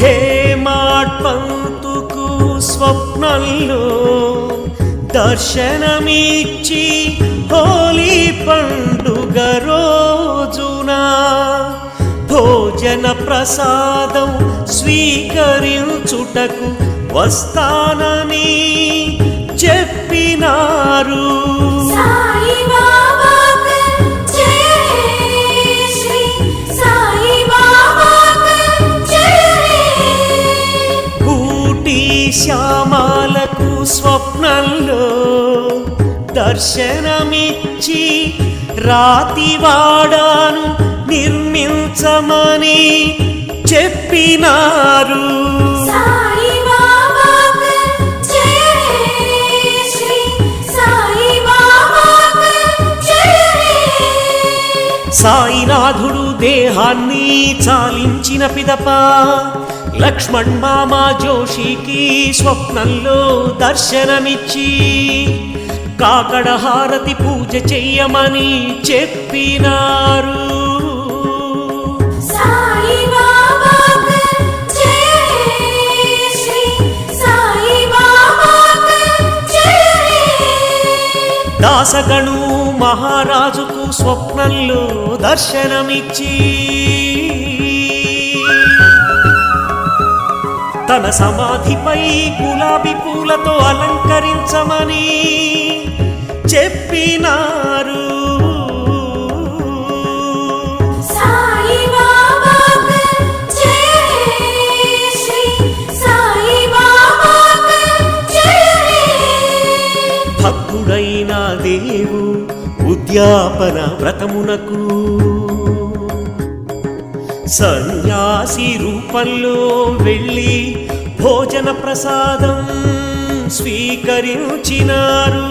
హేమాట్పంతుకు స్వప్నంలో దర్శనమిచ్చి హోలీ పండుగ రోజున భోజన ప్రసాదం స్వీకరించుటకు వస్తానని చెప్పినారు. శ్యామాలకు స్వప్నంలో దర్శనమిచ్చి రాతివాడాను నిర్మించమని చెప్పినారు. సాయినాథుడు దేహాన్ని చాలించిన పిదప లక్ష్మణ్ మామ జోషికి స్వప్నంలో దర్శనమిచ్చి కాకడ హారతి పూజ చెయ్యమని చెప్పినారు. దాసగణు మహారాజుకు స్వప్నంలో దర్శనమిచ్చి తన సమాధిపై గులాబీ పూలతో అలంకరించమని చెప్పినారు. భక్తుడైన దేవు ఉద్యాపన వ్రతమునకు సన్యాసి రూపంలో వెళ్ళి భోజన ప్రసాదం స్వీకరించినారు.